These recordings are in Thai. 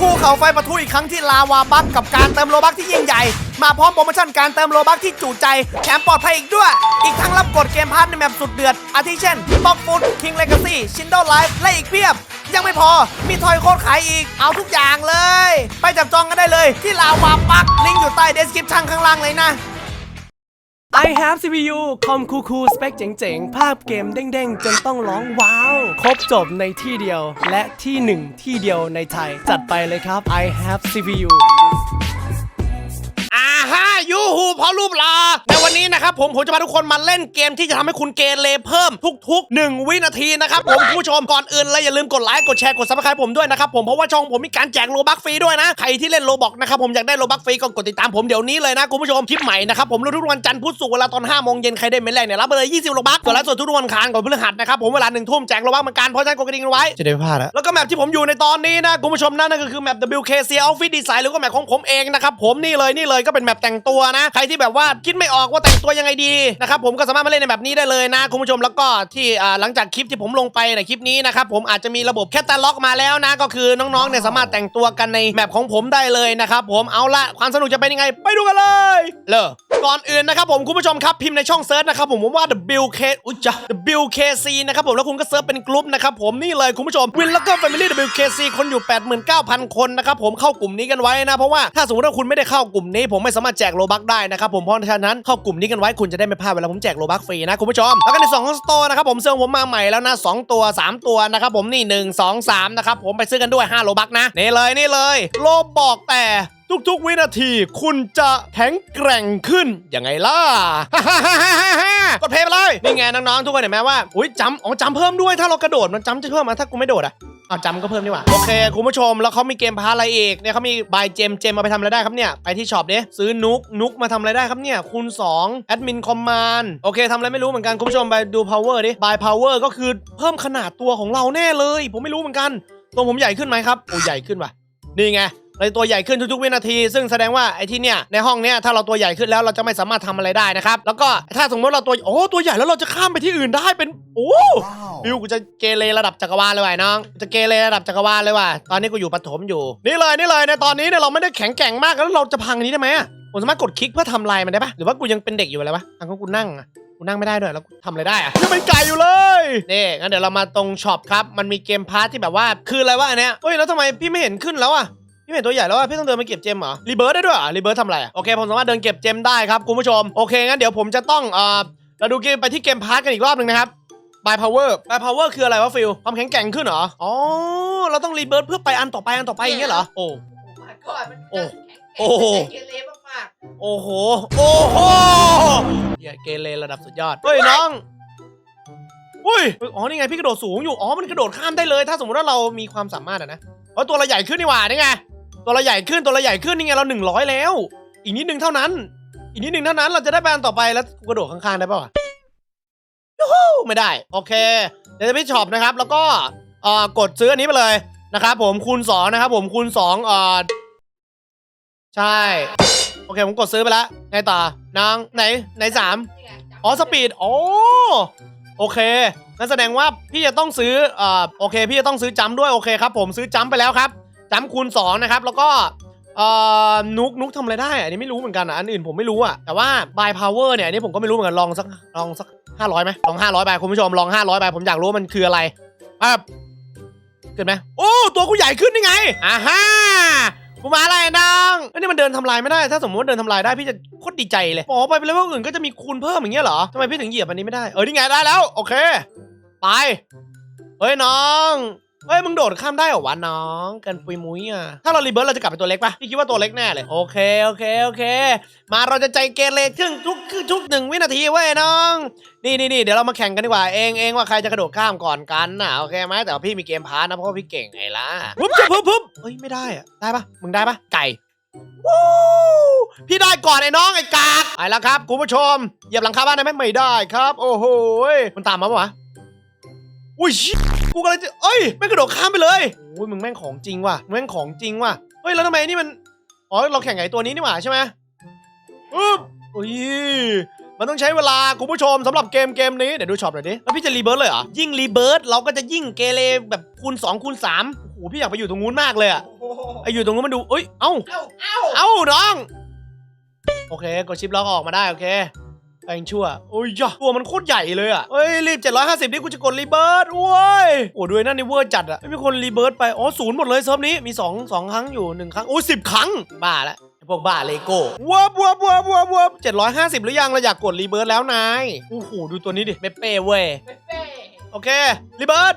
ภูเขาไฟปะทุอีกครั้งที่ลาวาบัคกับการเติมโลบัคที่ยิ่งใหญ่ มาพร้อมโปรโมชั่นการเติมโลบัคที่จุใจแถมปลอดภัยอีกด้วย อีกทั้งรับกดเกมพาร์ทในแมปสุดเดือด อาทิเช่นบ็อกฟุตคิงเลกาซี่ชินโดไลฟ์และอีกเพียบ ยังไม่พอมีทอยโค้ดขายอีกเอาทุกอย่างเลย ไปจับจองกันได้เลยที่ลาวาบัคลิงก์อยู่ใต้เดสคริปชั่นข้างล่างเลยนะ I have CPU คอมคูคูสเปคเจ๋งๆ ภาพเกมเด้งๆ จนต้องร้องว้าว ครบจบในที่เดียว และที่หนึ่งที่เดียวในไทย จัดไปเลยครับ I have CPU อ่าฮะยูฮูเพราะรูปลาใน วันนี้นะครับผมผมจะพาทุกคนมาเล่นเกมที่จะทำให้คุณเกเรเพิ่มทุก ๆ 1 วินาทีนะครับผมคุณผู้ชมก่อนอื่นเลยอย่าลืมกดไลค์กดแชร์กดซับสไครต์ผมด้วยนะครับผมเพราะว่าช่องผมมีการแจกโลบักฟรีด้วยนะใครที่เล่นโลบอกนะครับผมอยากได้โลบักฟรีก็กดติดตามผมเดี๋ยวนี้เลยนะคุณผู้ชมคลิปใหม่นะครับผมทุกๆวันจันทร์พุธศุกร์เวลาตอน5โมงเย็นใครได้เมนแรกเนี่ยรับไปเลย20โลบักส่วนไลฟ์สดทุกๆวันอังคารก่อนพฤหัสนะครับผมเวลาหนึ่งทุ่มแจกโลบักเหมือนกันเพราะฉะนั้นกดกระดิ่งเอาไว้จะได้ไม่พลาดแล้วก็แมปที่ผมอยู่ในตอนนี้นะคุณผู้ชมนั่นก็คือแมป WKC Outfit Design หรือว่าแมปของผมเองนะครับผมนี่เลยนี่เลยก็เป็นแมปแต่งตัวนะใครที่แบบว่าคิดไม่ออกว่าแต่งตัวยังไงดีนะครับผมก็สามารถมาเล่นในแบบนี้ได้เลยนะคุณผู้ชมแล้วก็ที่หลังจากคลิปที่ผมลงไปในคลิปนี้นะครับผมอาจจะมีระบบแคตตาล็อกมาแล้วนะก็คือน้องๆเนี่ยสามารถแต่งตัวกันในแมปของผมได้เลยนะครับผมเอาละความสนุกจะเป็นยังไง ไปดูกันเลย เลย ก่อนอื่นนะครับผมคุณผู้ชมครับพิมพ์ในช่องเซิร์ชนะครับผมผมว่า WK อุ้ยจ้ะ WKC นะครับผมแล้วคุณก็เซิร์ชเป็นกลุ่มนะครับผมนี่เลยคุณผู้ชมวินแล้วก็ Family WKC คนอยู่ 89,000 คนนะครับผมเข้ากลุ่มนี้กันไว้นะ เพราะว่าถ้าสมมติว่าคุณไม่ได้เข้ากลุ่มนี้ ผมไม่สามารถแจกโลบักได้นะครับผมเพราะฉะนั้นเข้ากลุ่มนี้กันไว้คุณจะได้ไม่พลาดเวลาผมแจกโลบักฟรีนะคุณผู้ชมแล้วก็ในสองสโตร์นะครับผมเสื้อผมมาใหม่แล้วนะสองตัวสามตัวนะครับผมนี่หนึ่งสองสามนะครับผมไปซื้อกันด้วย5โลบักนะนี่เลยนี่เลยโลบอกแต่ ทุกๆ วินาทีคุณจะแข็งแกร่งขึ้นยังไงล่ะ กดเพลย์ไปเลย นี่ไงน้องๆ ทุกคนเห็นไหมว่า อุ้ยจำอ๋อจำเพิ่มด้วย ถ้าเรากระโดดมันจำจะเพิ่มมาถ้ากูไม่โดดอะอ้าวจำก็เพิ่มนี่หว่า โอเค คุณผู้ชม แล้วเขามีเกมพาร์ทอะไรอีกเนี่ยเขามีบายเจมเจมมาไปทำอะไรได้ครับเนี่ย ไปที่ช็อปดิซื้อนุกนุกมาทำอะไรได้ครับเนี่ยคูณ2แอดมินคอมมานโอเคทำอะไรไม่รู้เหมือนกัน คุณผู้ชมไปดู power ดิ by power ก็คือเพิ่มขนาดตัวของเราแน่เลย ผมไม่รู้เหมือนกัน ตัวผมใหญ่ขึ้นไหมครับโอ้ใหญ่ขึ้นว่ะนี่ไง เลยตัวใหญ่ขึ้นทุกๆวินาที ซึ่งแสดงว่าไอ้ที่เนี่ยในห้องเนี้ยถ้าเราตัวใหญ่ขึ้นแล้วเราจะไม่สามารถทำอะไรได้นะครับแล้วก็ถ้าสมมติเราตัวโอ้ตัวใหญ่แล้วเราจะข้ามไปที่อื่นได้เป็นโอ้บิวกูจะเกเรระดับจักรวาลเลยว่ะไอ้น้อง จะเกเรระดับจักรวาลเลยว่ะตอนนี้กูอยู่ปฐมอยู่นี่เลยนี่เลยในตอนนี้เนี่ยเราไม่ได้แข็งแกร่งมากแล้วเราจะพังอันนี้ได้ไหมอะผมสามารถกดคลิกเพื่อทำลายมันได้ปะหรือว่ากูยังเป็นเด็กอยู่อะไรปะอันก็กูนั่งอะกูนั่งไม่ได้ด้วยแล้วกูทำอะไรได้อะยังเป็นไก่อยู่เลยนี่งั้นเดี๋ยวเรามาตรงช็อปครับ มันมีเกมพาร์ทที่แบบว่าคืออะไรวะอันเนี้ยเฮ้ยแล้วทำไมพี่ไม่เห็นขึ้นแล้วอะ พี่เห็นตัวใหญ่แล้วอะพี่ต้องเดินมาเก็บเจมเหรอรีเบิร์ดได้ด้วยเหรอรีเบิร์ดทำอะไรอะโอเคผมสามารถเดินเก็บเจมได้ครับคุณผู้ชมโอเคงั้นเดี๋ยวผมจะต้องเอ่อเราดูเกมไปที่เกมพาร์ทกันอีกรอบหนึ่งนะครับ by power by power คืออะไรวะฟิลความแข็งแกร่งขึ้นเหรออ๋อเราต้องรีเบิร์ดเพื่อไปอันต่อไปอันต่อไปอย่างเงี้ยเหรอโอ้โอ้โอ้โหโอ้โหโอ้โหอย่าเกเรระดับสุดยอดเฮ้ยน้องอุ้ยเฮ้ยอ๋อนี่ไงพี่กระโดดสูงอยู่อ๋อมันกระโดดข้ามได้เลย ถ้าสมมติว่าเรามีความสามารถอะนะเพราะตัวเราใหญ่ขึ้นนี่หว่านี่ไง ตัวเราใหญ่ขึ้นตัวเราใหญ่ขึ้นนี่ไงเราหนึ่งร้อยแล้ว อีกนิดนึงเท่านั้น อีกนิดนึงเท่านั้นเราจะได้แบนต่อไปแล้วกูกระโดดข้างๆได้ป่าวะยูฮูไม่ได้ โอเคเดี๋ยวจะไปช็อปนะครับ แล้วก็เอ่อกดซื้ออันนี้ไปเลยนะครับผมคูณสองนะครับผมคูณสองเอ่อใช่ โอเคผมกดซื้อไปแล้วไงต่อนางไหนไหนสาม อ๋อสปีดโอ๋อโอเคนั่นแสดงว่าพี่จะต้องซื้อเอ่อโอเค พี่จะต้องซื้อจัมป์ด้วยโอเคครับ ผมซื้อจัมป์ไปแล้วครับ จัมป์คูณสองนะครับ แล้วก็เอ่อนุกนุกทำอะไรได้อันนี้ไม่รู้เหมือนกันอะอันอื่นผมไม่รู้อะแต่ว่า by power เนี่ยอันนี้ผมก็ไม่รู้เหมือนกันลองสักลองสักห้าร้อยไหมลองห้าร้อยใบคุณผู้ชมลองห้าร้อยใบผมอยากรู้ว่ามันคืออะไรอะเกิดไหมโอ้ตัวกูใหญ่ขึ้นนี่ไงอ่าฮ่ากูมาอะไรน้องอ้ยนี่มันเดินทำลายไม่ได้ ถ้าสมมติว่าเดินทำลายได้พี่จะโคตรดีใจเลยอ๋อไปเป็นเลเวลอื่นก็จะมีคูณเพิ่มอย่างเงี้ยเหรอทำไมพี่ถึงเหยียบอันนี้ไม่ได้เออนี่ไงได้แล้ว โอเค ไปเฮ้ยน้อง เฮ้ยมึงโดดข้ามได้เหรอวะน้องเกันปุยมุ้ยอะถ้าเรารีเบิร์ตเราจะกลับเป็นตัวเล็กปะพี่คิดว่าตัวเล็กแน่เลยโอเคโอเคโอเค มาเราจะใจเกเรครึ่งทุกทุกหนึ่งวินาทีเว้ยน้องนี่นี่นี่เดี๋ยวเรามาแข่งกันดีกว่าเองเองว่าใครจะกระโดดข้ามก่อนกันน่ะโอเคไหมแต่ว่าพี่มีเกมพาร์ทนะเพราะว่าพี่เก่งไงล่ะปุ๊บจะปุ๊บปุ๊บเฮ้ยไม่ได้อะได้ปะมึงได้ปะไก่วู้พี่ได้ก่อนไอ้น้องไอ้กากไปแล้วครับคุณผู้ชมเหยียบหลังคาบ้านได้ไหมไม่ได้ครับ โอ้โหยมันตามมาปะวะ อุ้ยชิกูกำลังจะเอ้ยไม่งกระโดดข้ามไปเลยโอ้ยมึงแม่งของจริงว่ะมึงแม่งของจริงว่ะเฮ้ยแล้วทำไมนี่มันอ๋อเราแข่งไงตัวนี้นี่หว่าใช่ไหมปึ๊บอุ้ยมันต้องใช้เวลาคุณผู้ชมสำหรับเกมเกมนี้ เดี๋ยวดูช็อปหน่อยดิ แล้วพี่จะรีเบิร์ตเลยเหรอ ยิ่งรีเบิร์ตเราก็จะยิ่งเกเรแบบคูณ2คูณ3โอ้โหพี่อยากไปอยู่ตรงนู้นมากเลยอะไอไออยู่ตรงนู้นมันดูเอ้ยเอ้าเอ้า เอ้า เอ้าน้อง โอเคกดชิปล็อกออกมาได้ โอเค แปลงชั่วโอ้ยยะตัวมันโคตรใหญ่เลยอะเฮ้ยรีบ 750 นี่กูจะกดรีเบิร์ดโว้ยโอ้ด้วยนั่นนี่เวอร์จัดอะไม่มีคนรีเบิร์ดไปอ๋อศูนย์หมดเลยเซิร์ฟนี้มี 2 2 ครั้งอยู่ 1 ครั้งโอ้สิบครั้ง บ้าละไอ้พวกบ้าเลโก้วับวับวับวับวับ750หรือยังเราอยากกดรีเบิร์ดแล้วนายโอ้โหดูตัวนี้ดิเปเป้เว้ยเป๊ะโอเครีเบิร์ด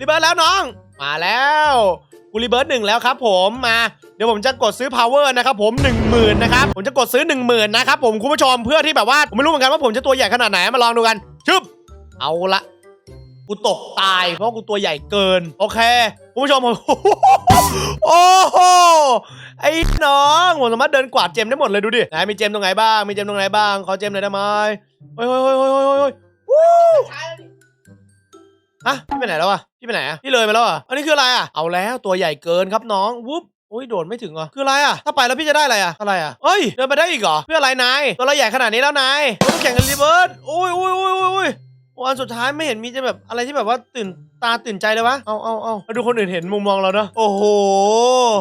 รีเบิร์ดแล้วน้อง มาแล้ว กูรีเบิร์ดหนึ่งแล้วครับผมมาเดี๋ยวผมจะกดซื้อ power นะครับผม 1 0,000นะครับผมจะกดซื้อ 1 0,000นะครับผมคุณผู้ชมเพื่อที่แบบว่าผมไม่รู้เหมือนกันว่าผมจะตัวใหญ่ขนาดไหนมาลองดูกันชึบเอาละกูตกตายเพราะกูตัวใหญ่เกิน โอเคคุณผู้ชมโอ้โหไอ้น้องผมสามารถเดินกวาดเจมได้หมดเลยดูดิไหนมีเจมตรงไหนบ้างมีเจมตรงไหนบ้างขอเจมหน่อยได้ไหมเฮ้ยเฮ้ยเฮ้ยเฮ้ยเฮ้ย ฮะพี่ไปไหนแล้วอะพี่ไปไหนอะพี่เลยไปแล้วอะอันนี้คืออะไรอะเอาแล้วตัวใหญ่เกินครับน้องวุ๊บโอ้ยโดดไม่ถึงเหรอคืออะไรอะถ้าไปแล้วพี่จะได้อะไรอะอะไรอะเอ้ยเดินไปได้อีกเหรอเพื่ออะไรนายตัวเราใหญ่ขนาดนี้แล้วนายต้องแข่งกันรีเบิร์ดโอ้ยโอ้ยโอ้ยโอ้ยโอ้ยโอ้อันสุดท้ายไม่เห็นมีจะแบบอะไรที่แบบว่าตื่นตาตื่นใจเลยวะ เอาเอาเอาแล้วดูคนอื่นเห็นมุมมองเราเนอะโอ้โห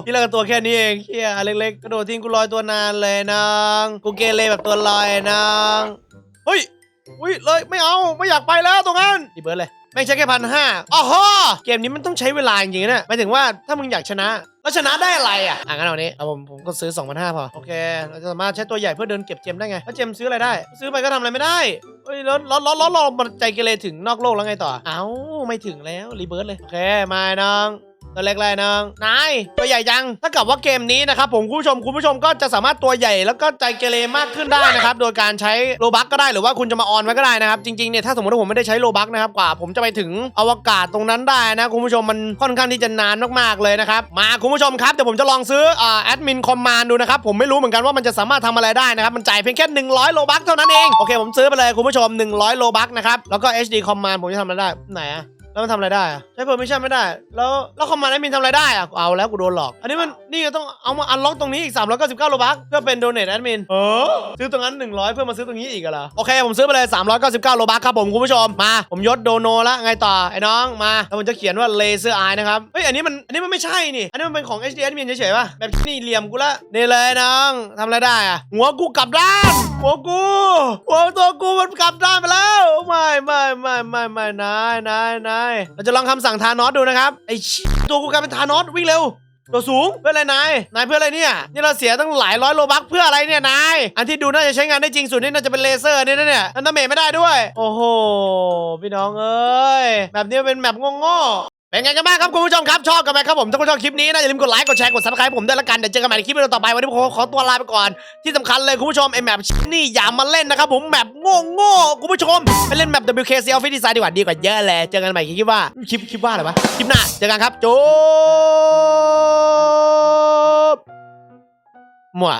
พี่เล่นกับตัวแค่นี้เองเฮียเล็กๆ กระโดดทิ้งกูลอยตัวนานเลยนาง กูเกเรแบบตัวลอยนาง เฮ้ย อุ้ยเลยไม่เอาไม่อยากไปแล้วตรงนั้นรีเบิร์ดเลย แม่งใช้แค่พันห้าอ๋อฮะเกมนี้มันต้องใช้เวลาจริงๆนะหมายถึงว่าถ้ามึงอยากชนะ แล้วชนะได้อะไรอะ อะงั้นเอานี้เอาผมผมก็ซื้อ 2 5 0 0 พอ โอเค เราจะสามารถใช้ตัวใหญ่เพื่อเดินเก็บเจมได้ไงแล้วเจมซื้ออะไรได้ ซื้อไปก็ทำอะไรไม่ได้เฮ้ยแล้วแล้วแล้วแล้วเรามันใจเกเรถึงนอกโลกแล้วไงต่อ เอ้าไม่ถึงแล้วรีเบิร์ดเลย โอเคมาน้อง ตัวเล็กเลยน้อง นาย ตัวใหญ่จัง ถ้ากับว่าเกมนี้นะครับผมคุณผู้ชมคุณผู้ชมก็จะสามารถตัวใหญ่แล้วก็ใจเกเรมากขึ้นได้นะครับ โดยการใช้โลบักก็ได้หรือว่าคุณจะมาออนไว้ก็ได้นะครับ จริงๆเนี่ยถ้าสมมติว่าผมไม่ได้ใช้โลบักนะครับกว่า ผมจะไปถึงอวกาศตรงนั้นได้นะคุณผู้ชมมันค่อนข้างที่จะนานมากๆเลยนะครับ มาคุณผู้ชมครับเดี๋ยวผมจะลองซื้ออ่าแอดมินคอมมานด์ดูนะครับผมไม่รู้เหมือนกันว่ามันจะสามารถทำอะไรได้นะครับมันจ่ายเพียงแค่ 100 โลบักเท่านั้นเองโอเคผมซื้อไปเลยคุณผู้ชม 100 โลบักนะครับแล้วก็ HD คอมมานด์ผมจะทำอะไรได้ไหนอะ แล้วมันทำอะไรได้อะใช้ permission ไม่ได้ แล้วแล้วคอมมานด์แอดมินทำอะไรได้อะเอาแล้วกูโดนหลอก อันนี้มันนี่ต้องเอามาอันล็อกตรงนี้อีก 399โลบัคเพื่อเป็น donate แอดมินเออซื้อตรงนั้น 100 เพื่อมาซื้อตรงนี้อีกเหรอโอเค ผมซื้อไปเลย 399โลบัคครับผมคุณผู้ชมมา ผมยศโดโนละไงต่อไอ้น้องมาแล้วผมจะเขียนว่า laser eye นะครับเฮ้ยอันนี้มันอันนี้มันไม่ใช่นี่อันนี้มันเป็นของ HD admin เฉยๆป่ะแบบนี่เหลี่ยมกูละนี่เลยน้องทำอะไรได้อะหัวกูกลับด้าน หัวกูหัวตัวกูมันกลับด้านไปแล้วไม่ไม่ไม่ไม่ไม่นายนายนายเราจะลองคำสั่งทานอสดูนะครับไอ้ชี่ยตัวกูกลายเป็นทานอสวิ่งเร็วตัวสูงเพื่ออะไรนาย นายเพื่ออะไรเนี่ยนี่เราเสียตั้งหลายร้อยโลบักเพื่ออะไรเนี่ยนาย อันที่ดูน่าจะใช้งานได้จริงสุดนี่น่าจะเป็นเลเซอร์นี่นะเนี่ยอันนั้นเมทไม่ได้ด้วย โอ้โห พี่น้องเอ้ยแบบนี้เป็นแบบโง่ๆ เป็นไงกันบ้างครับคุณผู้ชมครับชอบกันไหมครับผมถ้าคุณชอบคลิปนี้นะอย่าลืมกดไลค์กดแชร์กดซับสไครป์ผมด้วยละกันเดี๋ยวเจอกันใหม่ในคลิปวิดีโอต่อไปวันนี้ผมขอตัวลาไปก่อนที่สำคัญเลยคุณผู้ชมไอแมปนี่อย่ามาเล่นนะครับผมแมปโง่ๆคุณผู้ชมไปเล่นแมป WKC Office Design ดีกว่าดีกว่าเยอะเลยเจอกันใหม่คลิปว่าคลิปคลิปว่าอะไรวะคลิปหน้าเจอกันครับจบมั่ว